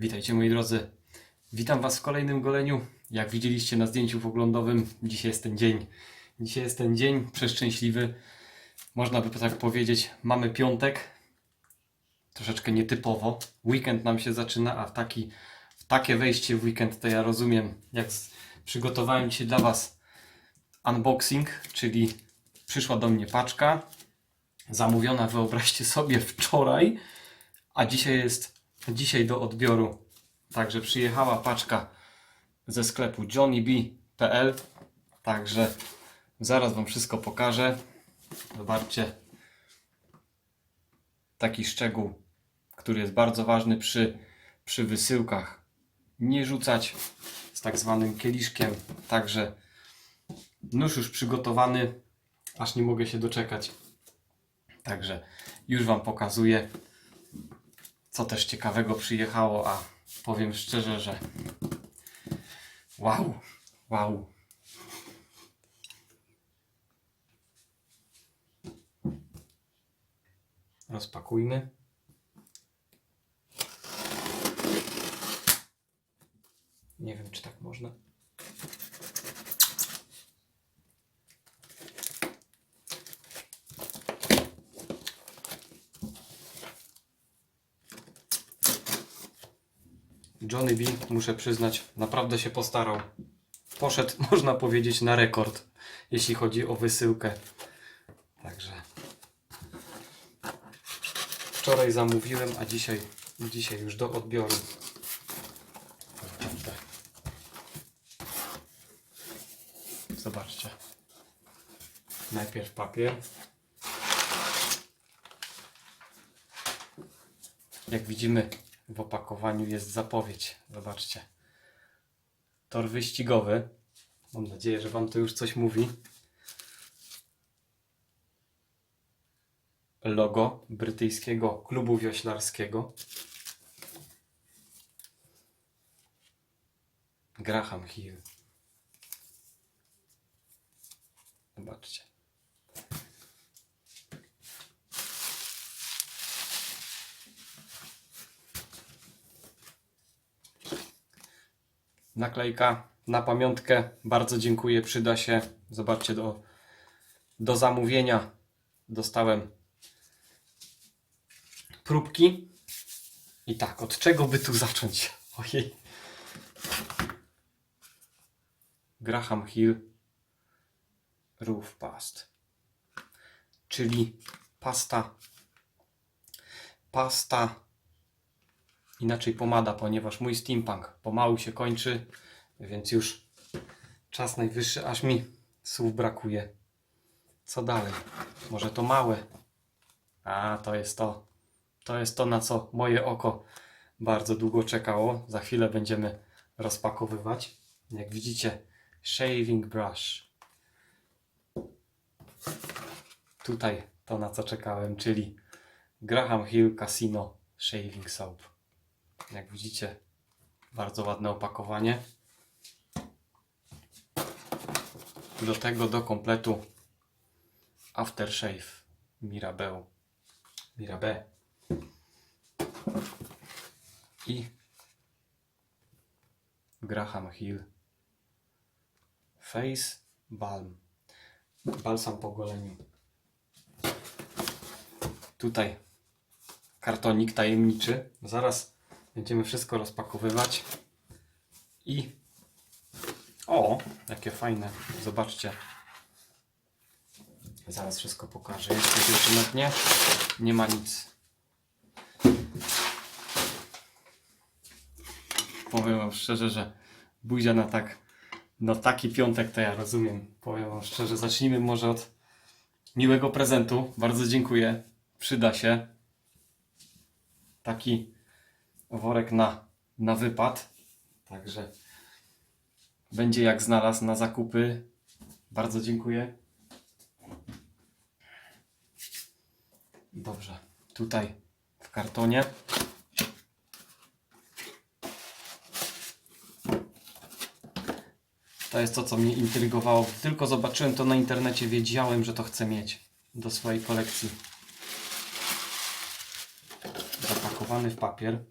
Witajcie moi drodzy. Witam Was w kolejnym goleniu. Jak widzieliście na zdjęciu poglądowym, dzisiaj jest ten dzień. Dzisiaj jest ten dzień przeszczęśliwy. Można by tak powiedzieć, mamy piątek. Troszeczkę nietypowo. Weekend nam się zaczyna, a w, taki, w takie wejście w weekend to ja rozumiem, jak przygotowałem dzisiaj dla Was unboxing, czyli przyszła do mnie paczka. Zamówiona, wyobraźcie sobie, wczoraj, a dzisiaj jest dzisiaj do odbioru. Także przyjechała paczka ze sklepu johnnyb.pl. Także zaraz Wam wszystko pokażę. Zobaczcie. Taki szczegół, który jest bardzo ważny przy, przy wysyłkach. Nie rzucać z tak zwanym kieliszkiem. Także nóż już przygotowany, aż nie mogę się doczekać. Także już Wam pokazuję co też ciekawego przyjechało, a powiem szczerze, że wow, wow. Rozpakujmy. Nie wiem, czy tak można. Johnny B, muszę przyznać, naprawdę się postarał. Poszedł, można powiedzieć, na rekord, jeśli chodzi o wysyłkę. Także wczoraj zamówiłem, a dzisiaj, dzisiaj już do odbioru. Zobaczcie. Najpierw papier. Jak widzimy w opakowaniu jest zapowiedź. Zobaczcie. Tor wyścigowy. Mam nadzieję, że Wam to już coś mówi. Logo brytyjskiego klubu wioślarskiego. Graham Hill. Zobaczcie. Naklejka na pamiątkę. Bardzo dziękuję, przyda się. Zobaczcie, do, do zamówienia dostałem próbki. I tak, od czego by tu zacząć? Ojej. Graham Hill Roof Past. Czyli pasta pasta inaczej pomada, ponieważ mój steampunk pomału się kończy, więc już czas najwyższy, aż mi słów brakuje. Co dalej? Może to małe? A, to jest to. To jest to, na co moje oko bardzo długo czekało. Za chwilę będziemy rozpakowywać. Jak widzicie, shaving brush. Tutaj to, na co czekałem, czyli Graham Hill Casino Shaving Soap. Jak widzicie, bardzo ładne opakowanie. Do tego do kompletu aftershave Mirabelle. Mirabe. I Graham Hill Face Balm. Balsam po goleniu. Tutaj kartonik tajemniczy. Zaraz Będziemy wszystko rozpakowywać. I o, jakie fajne. Zobaczcie. Zaraz wszystko pokażę. Jest jeszcze na dnie? Nie ma nic. Powiem wam szczerze, że buzia na tak no taki piątek to ja rozumiem. Powiem wam szczerze, zacznijmy może od miłego prezentu. Bardzo dziękuję. Przyda się. Taki worek na, na wypad. Także będzie jak znalazł na zakupy. Bardzo dziękuję. Dobrze, tutaj w kartonie. To jest to, co mnie intrygowało. Tylko zobaczyłem to na internecie, wiedziałem, że to chcę mieć do swojej kolekcji. Zapakowany w papier.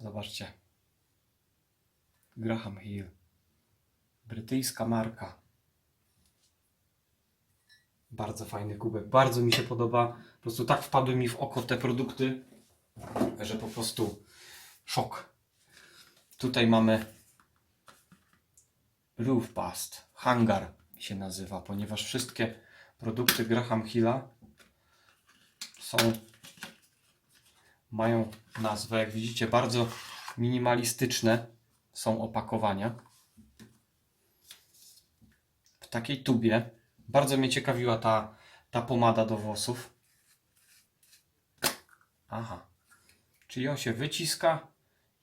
Zobaczcie. Graham Hill. Brytyjska marka. Bardzo fajny kubek. Bardzo mi się podoba. Po prostu tak wpadły mi w oko te produkty, że po prostu szok. Tutaj mamy Roof Bust. Hangar się nazywa, ponieważ wszystkie produkty Graham Hilla są mają nazwę, jak widzicie, bardzo minimalistyczne są opakowania. W takiej tubie. Bardzo mnie ciekawiła ta, ta pomada do włosów. Aha. Czyli on się wyciska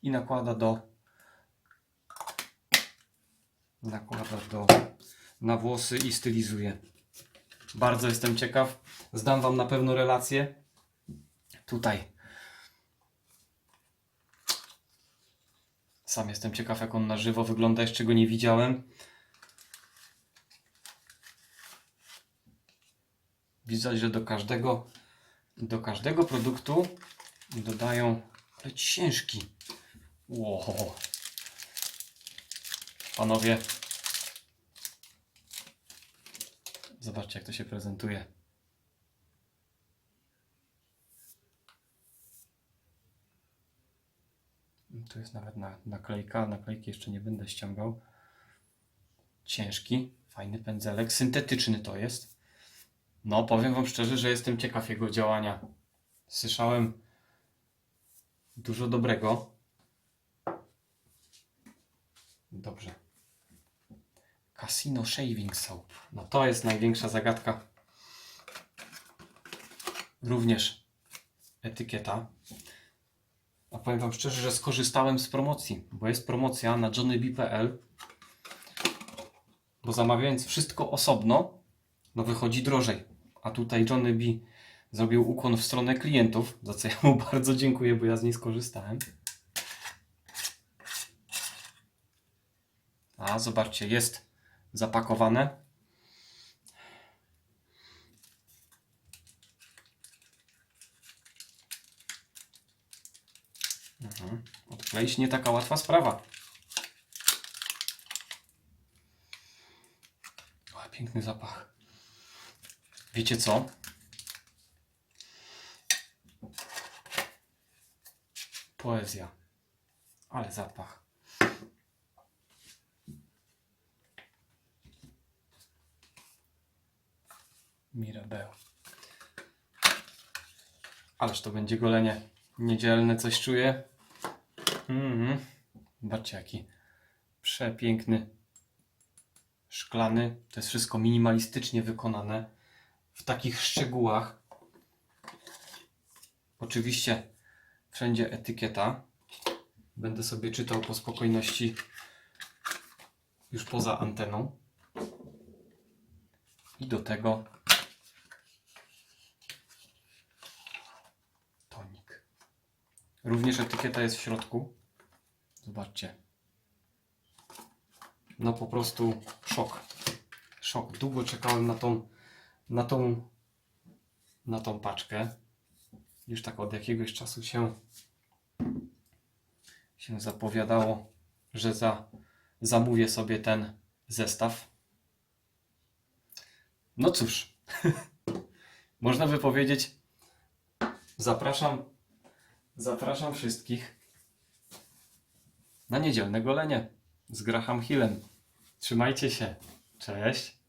i nakłada do nakłada do na włosy i stylizuje. Bardzo jestem ciekaw. Zdam Wam na pewno relację. Tutaj. Sam jestem ciekaw, jak on na żywo wygląda. Jeszcze go nie widziałem. Widzę, że do każdego do każdego produktu dodają ciężki. Wow. Panowie, zobaczcie, jak to się prezentuje. Tu jest nawet na, naklejka. Naklejki jeszcze nie będę ściągał. Ciężki, fajny pędzelek. Syntetyczny to jest. No, powiem Wam szczerze, że jestem ciekaw jego działania. Słyszałem dużo dobrego. Dobrze. Casino Shaving Soap. No to jest największa zagadka. Również etykieta. A powiem Wam szczerze, że skorzystałem z promocji, bo jest promocja na johnnyb.pl. Bo zamawiając wszystko osobno, no wychodzi drożej. A tutaj Johnny B zrobił ukłon w stronę klientów, za co ja mu bardzo dziękuję, bo ja z niej skorzystałem. A zobaczcie, jest zapakowane. Odkleić nie taka łatwa sprawa. O, piękny zapach. Wiecie co? Poezja. Ale zapach. Mirabel. Ależ to będzie golenie niedzielne, coś czuję. Mhm. Zobaczcie, jaki przepiękny szklany. To jest wszystko minimalistycznie wykonane w takich szczegółach. Oczywiście wszędzie etykieta. Będę sobie czytał po spokojności już poza anteną. I do tego Również etykieta jest w środku. Zobaczcie. No po prostu szok. Szok. Długo czekałem na tą, na tą, na tą paczkę. Już tak od jakiegoś czasu się, się zapowiadało, że za, zamówię sobie ten zestaw. No cóż, można by powiedzieć, zapraszam, zapraszam wszystkich na niedzielne golenie z Graham Hillem. Trzymajcie się. Cześć.